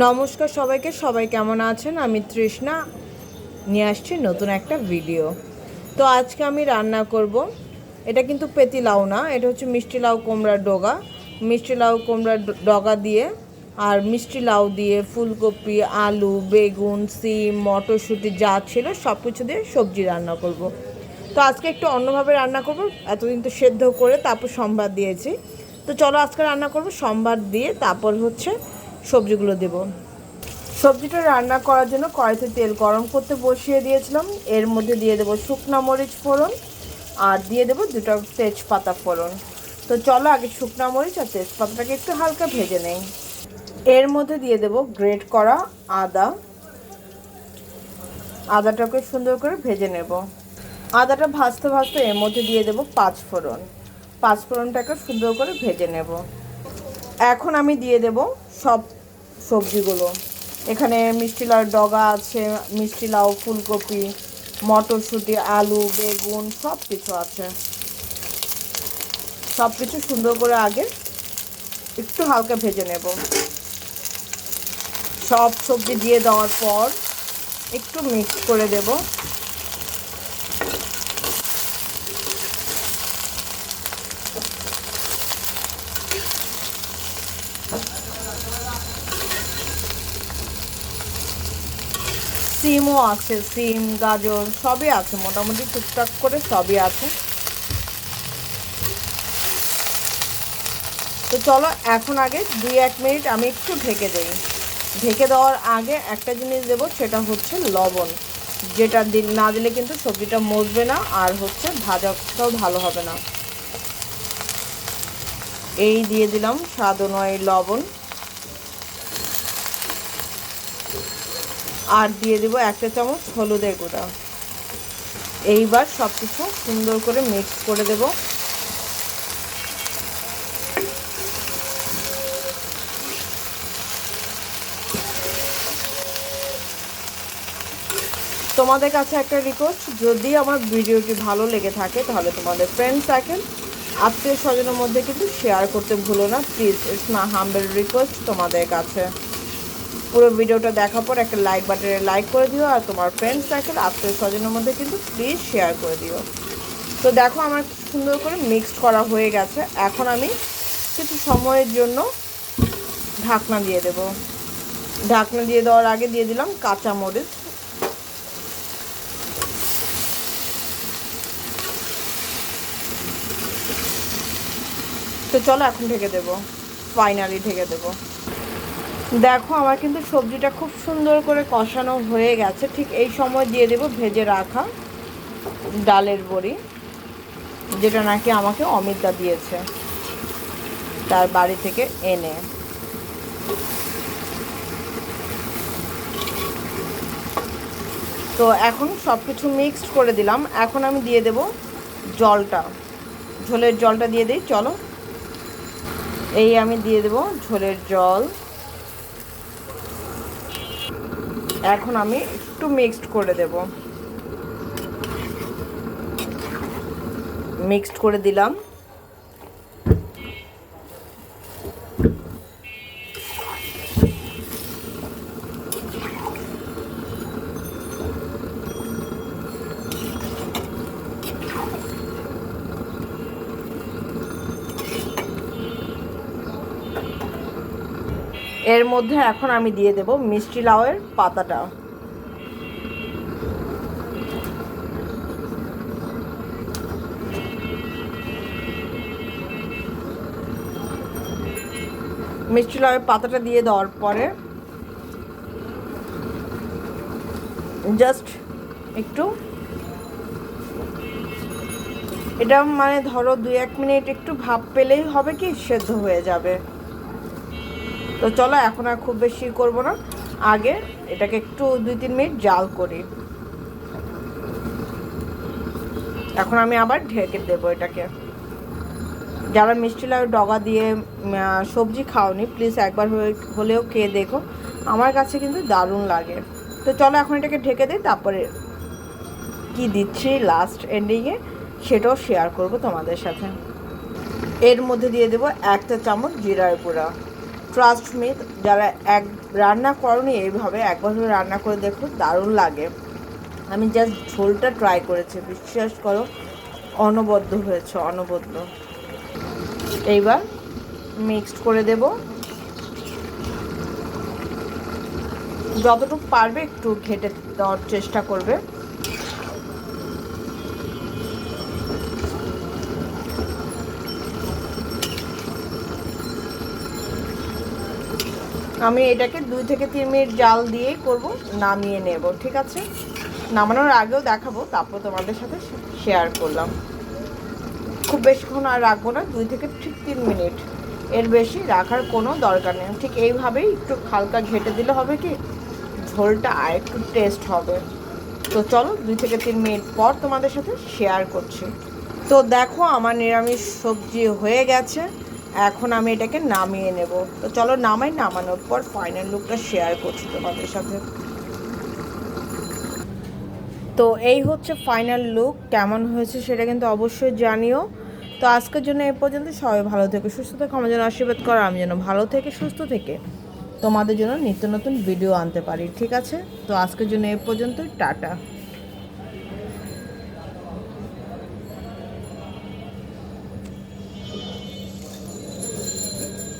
নমস্কার সবাইকে, সবাই কেমন আছেন? আমি তৃষ্ণা। নিয়ে আসছি নতুন একটা ভিডিও তো আজকে আমি রান্না করব। এটা কিন্তু পেতি লাউ না, এটা হচ্ছে মিষ্টি লাউ কুমড়ার ডগা। মিষ্টি লাউ কুমড়ার ডগা দিয়ে আর মিষ্টি লাউ দিয়ে ফুলকপি, আলু, বেগুন, সিম, মটরশুঁটি যা ছিল সব কিছু দিয়ে সবজি রান্না করব। তো আজকে একটু অন্যভাবে রান্না করব। এতদিন তো সেদ্ধ করে তারপর সম্বাদ দিয়েছি। তো চলো আজকে রান্না করব সম্বাদ দিয়ে, তারপর হচ্ছে সবজিগুলো দেব। সবজিটা রান্না করার জন্য কড়াইতে তেল গরম করতে বসিয়ে দিয়েছিলাম। এর মধ্যে দিয়ে দেবো শুকনো মরিচ ফোড়ন আর দিয়ে দেবো দুটো তেজপাতা ফোড়ন। তো চলো আগে শুকনো মরিচ আর তেজপাতাটাকে একটু হালকা ভেজে নেই। এর মধ্যে দিয়ে দেবো গ্রেট করা আদা। আদাটাকে সুন্দর করে ভেজে নেব। আদাটা ভাজতে ভাজতে এর মধ্যে দিয়ে দেবো পাঁচ ফোড়ন। পাঁচ ফোড়নটাকে সুন্দর করে ভেজে নেব। এখন আমি দিয়ে দেব সব সবজিগুলো। এখানে মিষ্টি লাউ ডগা আছে, মিষ্টি লাউ, ফুলকপি, মটরশুঁটি, আলু, বেগুন সব কিছু আছে। সব কিছু সুন্দর করে আগে একটু হালকা ভেজে নেব। সব সবজি দিয়ে দেওয়ার পর একটু মিক্স করে দেব। সিমও আছে, সিম, গাজর, সবই আছে, মোটামুটি টুকটাক করে সবই আছে। তো চলো এখন আগে দুই এক মিনিট আমি একটু ঢেকে দেই। ঢেকে দেওয়ার আগে একটা জিনিস দেবো, সেটা হচ্ছে লবণ। যেটা না দিলে কিন্তু সবজিটা মজবে না, আর হচ্ছে ভাজাটাও ভালো হবে না। এই দিয়ে দিলাম স্বাদ অনুযায়ী লবণ। আর দিয়ে দেবো একটা চামচ হলুদের গুঁড়া। এইবার সব কিছু সুন্দর করে মিক্স করে দেব। তোমাদের কাছে একটা রিকোয়েস্ট যদি আমার ভিডিওটি ভালো লেগে থাকে, তাহলে তোমাদের ফ্রেন্ড সার্কেল আত্মীয় স্বজনের মধ্যে কিন্তু শেয়ার করতে ভুলো না। Please it's my humble request তোমাদের কাছে। পুরো ভিডিওটা দেখার পর একটা লাইক বাটনে লাইক করে দিও আর তোমার ফ্রেন্ড সার্কেল আত্মীয় স্বজনের মধ্যে কিন্তু প্লিজ শেয়ার করে দিও। তো দেখো আমার সুন্দর করে মিক্সড করা হয়ে গেছে। এখন আমি কিছু সময়ের জন্য ঢাকনা দিয়ে দেব। ঢাকনা দিয়ে দেওয়ার আগে দিয়ে দিলাম কাঁচা মরিচ। তো চলো এখন ঢেকে দেবো। ফাইনালি ঢেকে দেবো। দেখো, আমার কিন্তু সবজিটা খুব সুন্দর করে কষানো হয়ে গেছে। ঠিক এই সময় দিয়ে দেব ভেজে রাখা ডালের বড়ি, যেটা নাকি আমাকে অমিতা দিয়েছে তার বাড়ি থেকে এনে। তো এখন সব কিছু মিক্সড করে দিলাম। এখন আমি দিয়ে দেব জলটা। ঝোলের জলটা দিয়ে দিই, চলো। এই আমি দিয়ে দেব ঝোলের জল। এখন আমি একটু মিক্সড করে দেব। মিক্সড করে দিলাম। এর মধ্যে এখন আমি দিয়ে দেব মিষ্টি লাউয়ের পাতাটা। মিষ্টি লাউয়ের পাতাটা দিয়ে দেওয়ার পরে জাস্ট একটু এটা মানে ধরো দুই এক মিনিট একটু ভাপ পেলেই হবে কি সেদ্ধ হয়ে যাবে। তো চলো, এখন আর খুব বেশি করব না। আগে এটাকে একটু দুই তিন মিনিট জাল করি। এখন আমি আবার ঢেকে দেবো এটাকে। যারা মিষ্টি লাউ ডগা দিয়ে সবজি খাওনি প্লিজ একবার হলেও খেয়ে দেখো। আমার কাছে কিন্তু দারুণ লাগে। তো চলো, এখন এটাকে ঢেকে দিই, তারপরে কি দিচ্ছি লাস্ট এন্ডিংয়ে সেটাও শেয়ার করব তোমাদের সাথে। এর মধ্যে দিয়ে দেবো একটা চামচ জিরার গুঁড়া। ট্রাস্ট মি যারা এক রান্না করনি, এইভাবে একবার রান্না করে দেখো দারুণ লাগে। আমি জাস্ট ঝোলটা ট্রাই করেছি, বিশ্বাস করো, অনবদ্য হয়েছে, অনবদ্য। এইবার মিক্সড করে দেব। যতটুকু পারবে একটু ঘেটে দেওয়ার চেষ্টা করবে। আমি এটাকে দুই থেকে তিন মিনিট জাল দিয়েই করব, নামিয়ে নেব, ঠিক আছে? নামানোর আগেও দেখাবো, তারপর তোমাদের সাথে শেয়ার করলাম। খুব বেশিক্ষণ আর রাখব না, দুই থেকে ঠিক তিন মিনিট। এর বেশি রাখার কোনো দরকার নেই। ঠিক এইভাবেই একটু হালকা ঘেটে দিলে হবে কি, ঝোলটা আর একটু টেস্ট হবে। তো চলো, দুই থেকে তিন মিনিট পর তোমাদের সাথে শেয়ার করছি। তো দেখো, আমার নিরামিষ সবজি হয়ে গেছে। এখন আমি এটাকে নামিয়ে নেব। তো চলো নামাই, নামানোর পর ফাইনাল লুকটা শেয়ার করছি তোমাদের সাথে। তো এই হচ্ছে ফাইনাল লুক কেমন হয়েছে সেটা কিন্তু অবশ্যই জানিও। তো আজকের জন্য এ পর্যন্ত, সবাই ভালো থেকে, সুস্থ থেকে, আমার জন্য আশীর্বাদ করো, আমি যেন ভালো থেকে, সুস্থ থেকে তোমাদের জন্য নিত্য নতুন ভিডিও আনতে পারি, ঠিক আছে? তো আজকের জন্য এ পর্যন্ত টাটা।